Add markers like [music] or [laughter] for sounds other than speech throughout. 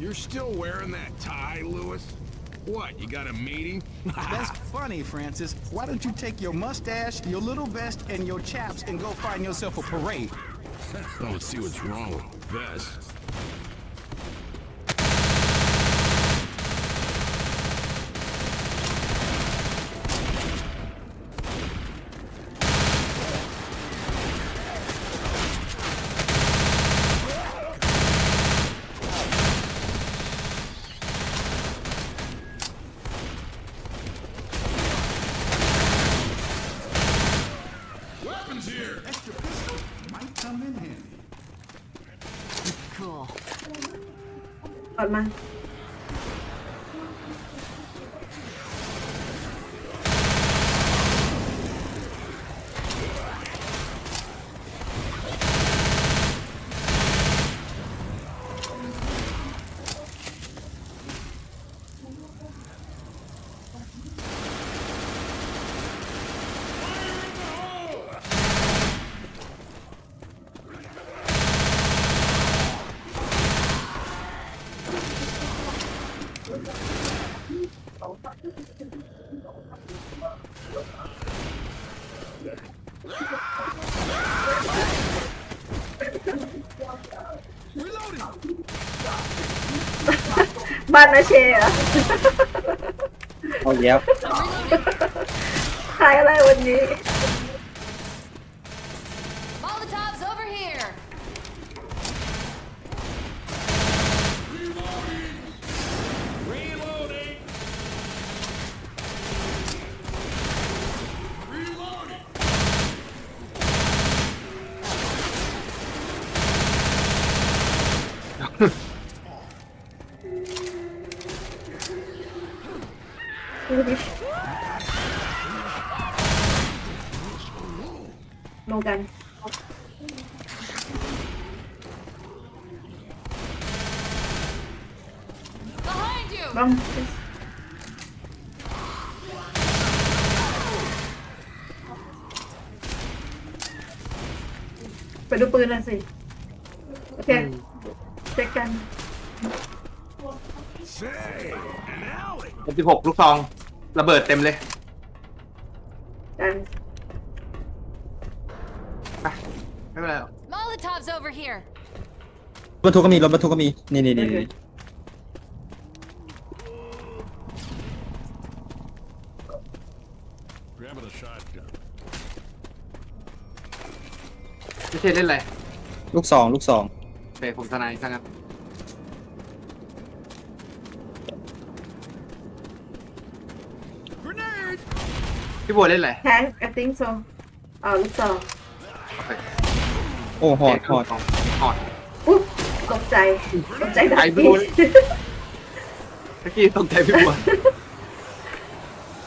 You're still wearing that tie, Lewis? What, you got a meeting? [laughs] That's funny, Francis. Why don't you take your mustache, your little vest, and your chaps and go find yourself a parade? [laughs] I don't see what's wrong with vests. ก่อนมา บ้านนาเชเหรอเอาแล้วขายอะไรวันนี้ Molotovs over here. Reloading! Reloading! ดูดิ โนกัน Behind you. บ้องไปดูปืนหน่อยสิ โอเคเช็คกัน Say, an alley! เอ็มสิบหกลูกซอง ระเบิดเต็มเลยกันไปไม่เป็นไรหรอก Molotovs over here. รถบรรทุกก็มีรถบรรทุกก็มี นี่นี่นี่นี่ Grabbing a shotgun. ไม่ใช่เล่นอะไร ลูกสองลูกสองเบรผมทนายทั้งนั้น Grenade! พี่บัวเล่นอะไรแทง I think so อ๋อลูกซองโอเคโอ้หอดหอดหอดอุ๊บตกใจ ตกใจดักไอ้พี่บู๊เมื่อกี้ตกใจพี่บัว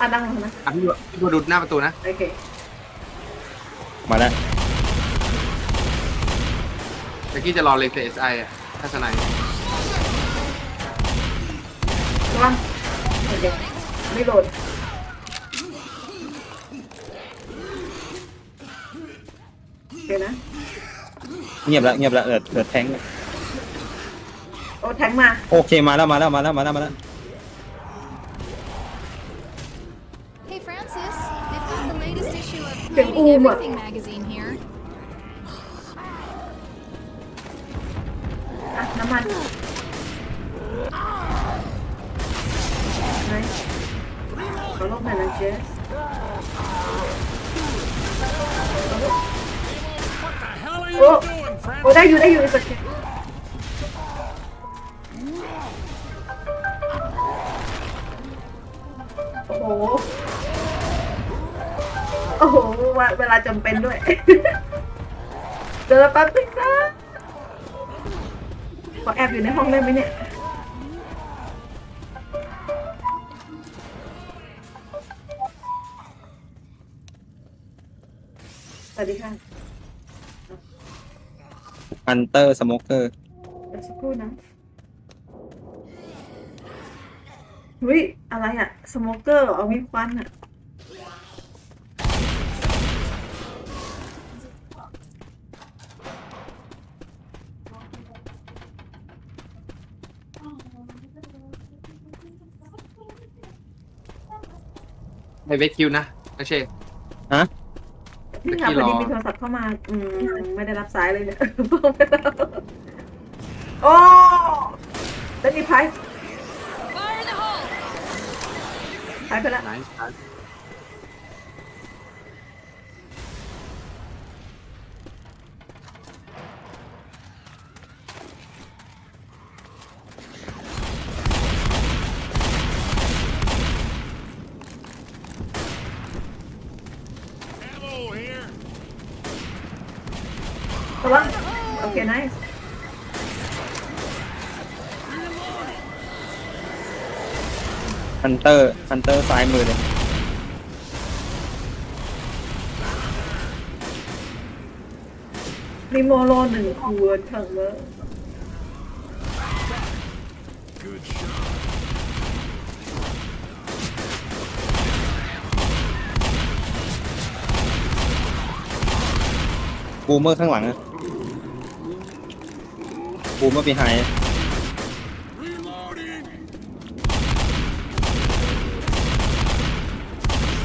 อะนั่งลงนะ อะพี่บัวพี่บัวดูหน้าประตูนะโอเค มาแล้วเมื่อกี้จะรอเลเซอไออะถ้าทนายระวังโอเคไม่โหลด เดี๋ยวนะ เงียบแล้วเงียบแล้วเออเออแทงค์โอ้แทงมาโอเคมาแล้วมาแล้วมาแล้วมาแล้วมาแล้ว Hey, Francis. They've got the latest issue of Đừng Painting u mà. Everything magazine here. อะน้ำมันไหนขอลบหน่อยนะเจส What โอ้โอ้ได้อยู่ได้อยู่สักทีโอ้โห โอ้โหว่าเวลาจำเป็นด้วย เจอแป๊บนึงนะขอแอบอยู่ในห้องได้ไหมเนี่ยสวัสดีค่ะ ฮันเตอร์สโมเกอร์เดี๋ยวสักครู่นะวิอะไรอะสโมเกอร์เอามีควันอะไปเวทคิวนะไม่ใช่ฮะ นี่ค่ะเมื่พออกี้ดีรอมีโทรศัพท์เข้ามา อืม ไม่ได้รับสายเลยเนี่ยโอ้แล้วมีไพ่ Fire in the hole! ไพ่ไปแล้ว ไหน Ammo here. ระวังโอเค nice ฮันเตอร์ฮันเตอร์ซ้ายมือเลยมีโมโลหนึ่งขวดถังเลย Good shot. บูมเมอร์ข้างหลังอะ บูมเมอร์ปีไฮ Reloading.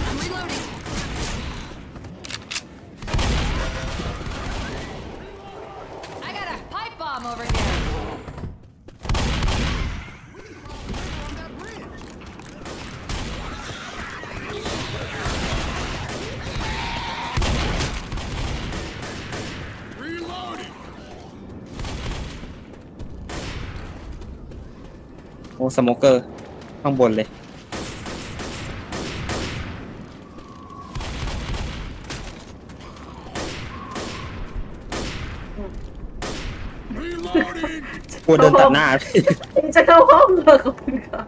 I'm reloading. I got a pipe bomb over here. Reloading. โอ้สโมเกอร์ ข้างบนเลย Reloading. กูเดินตัดหน้า จะเข้าห้องเหรอขอบคุณค่ะ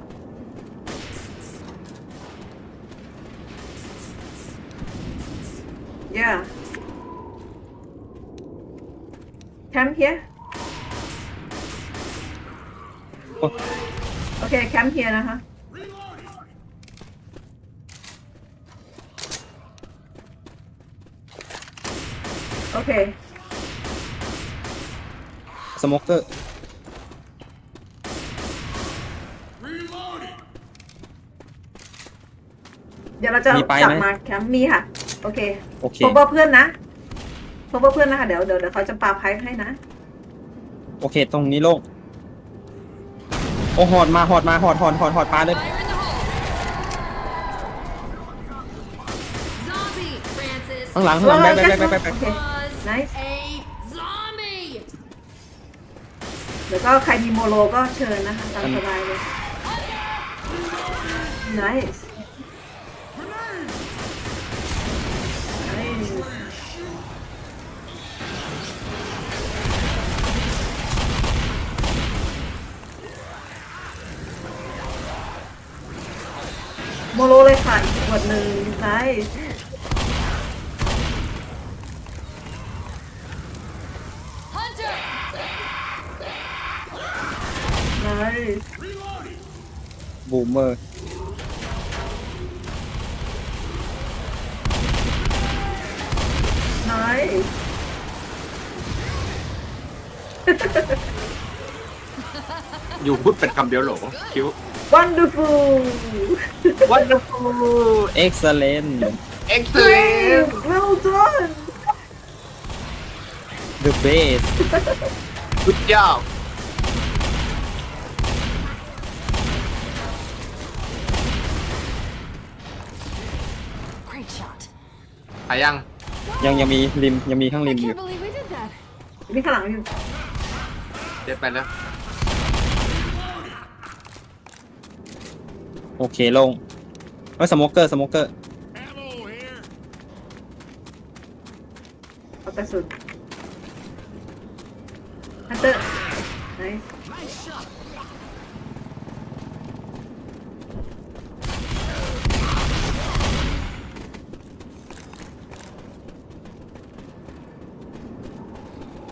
yeah camp here โอ้โอ เค camp here นะคะ โอเค สโมเกอร์ Reloading. เดี๋ยวเราจะมีไปกลับไหมมาแคมป์มีค่ะ โอเคโอเค พบว่าเพื่อนนะพบว่าเพื่อนนะคะ เดี๋ยวเดี๋ยวเดี๋ยวเขาจะปาไพ่ให้นะ โอเค ตรงนี้โล่ง โอ้หอดมาหอดมาหอดหอดหอดหอดปลาเลย Fire in the hole. Zombie, Francis. ข้างหลังข้างหลังแบกแบกแบกแบกแบกโอเค Was Nice. a zombie. เดี๋ยวก็ใครมีโมโลก็เชิญนะคะตามสบายเลย nice nice โมโลเลยค่ะอีกขวดหนึ่ง nice Hunter. nice บูมเมอร์ nice อยู่พูดเป็นคำเดียวเหรอคิว wonderful wonderful เอ็กซ์เลน excellent well done the best good job Great shot. หายัง ยังยังมีริมยังมีข้างริ I มอยู่ can't believe we did that. มีข้างหลังอยู่เด็ดไปแล้ว โอเคโล่งเฮ้ยสโมเกอร์สโมเกอร์ Ammo here. เอากระสุนฮันเตอร์ nice Nice shot.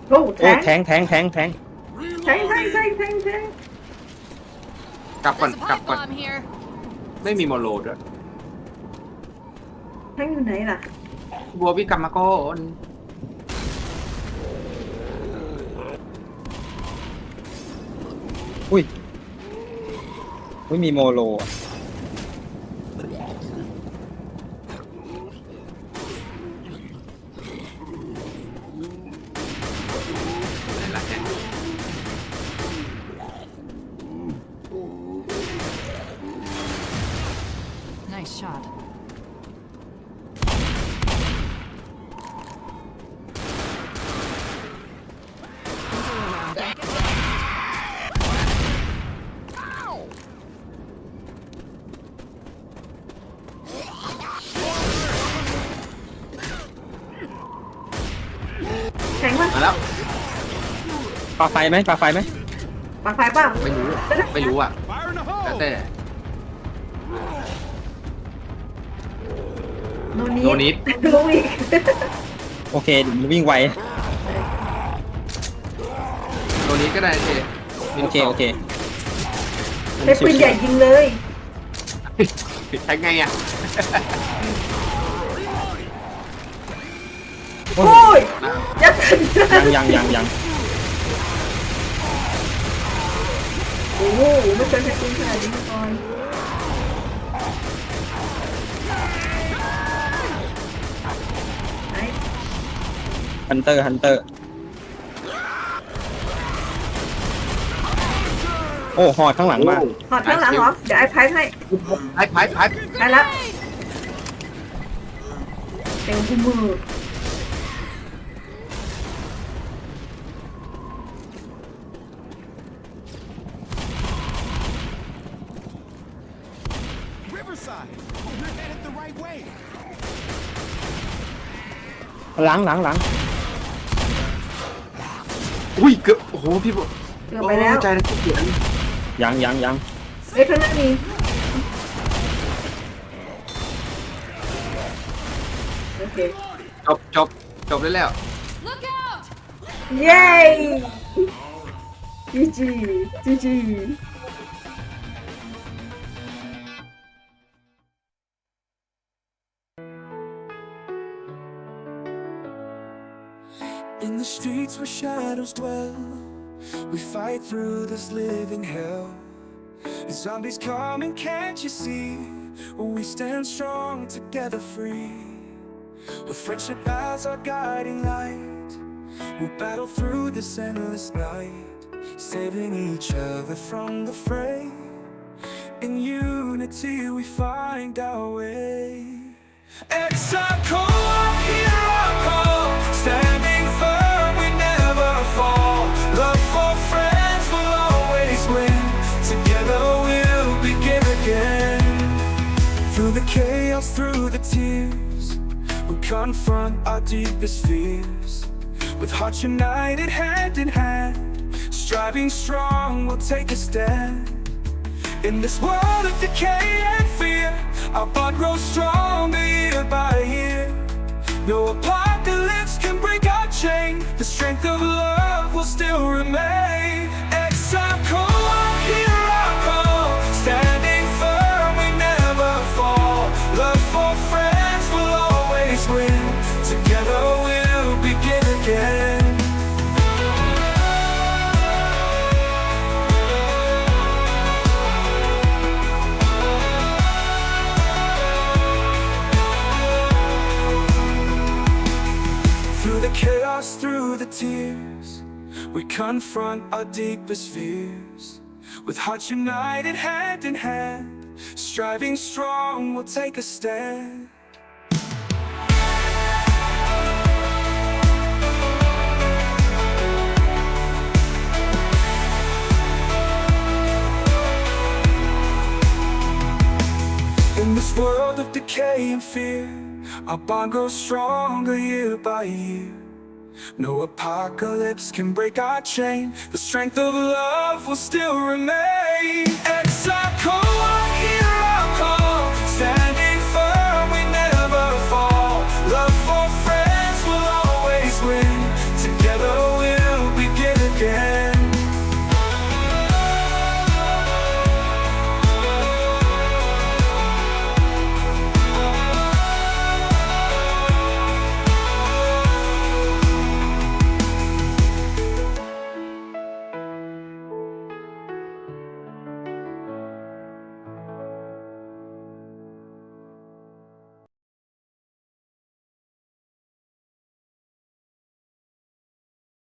โอ้แทโอ้งแทงแทงแทงแทงแทงแทงแทงแทงแทงกลับก่อน There's a กลับ pipe ก่อน bomb here. ไม่มีโมโลด้วยแทงอยู่ไหนล่ะ บัววิ่งกลับมาก่อนอุ้ย อุ้ยมีโมโลอะ มาแล้วปาไฟไหมปาไฟไหมปลักไฟเปล่าไม่รู้ไม่รู้อะ Fire in the แล้ว hole! แต่โนนี้โนนิดรู้อีกโอเคเดี๋ยวมันวิ่งไวตัวนี้ก็ได้เจมีโอลูกเคศรโอเคใช้ปืนใหญ่ยิงเลยใช้ไงอะ โอ้โอ้ยนะยัดถึงยยังยังยังยังโอ้โหไม่เคยใช้ปืนขนาดนี้มาก่อนไหนฮันเตอร์ฮันเตอร์ โอ้หอดข้างหลังมาถอดข้างหลังเหรอ เดี๋ยวไอ้ไพ่ให้ไอ้ไพ่ไพ่ได้แล้วเต็มคู่มือ หลังหลังหลังอุ้ยเกือบโอ้โหพี่บอกเกือบไปแล้วโอ้ใจนะเสียงยังยังยังเอ้ยข้างหน้ามีโอเคจบจบจบได้แล้ว Look out! เย้จีจีจีจี In the streets where shadows dwell, we fight through this living hell. And zombies come and can't you see? We stand strong together free. With friendship as our guiding light, we'll battle through this endless night, saving each other from the fray. In unity we find our way. Exactly, confront our deepest fears. With hearts united, hand in hand, striving strong, we'll take a stand. In this world of decay and fear, our bond grows stronger year by year. No apocalypse can break our chain. The strength of love will still remain. Confront our deepest fears. With hearts united, hand in hand, striving strong, we'll take a stand. In this world of decay and fear, our bond grows stronger year by year. No apocalypse can break our chain. The strength of love will still remain.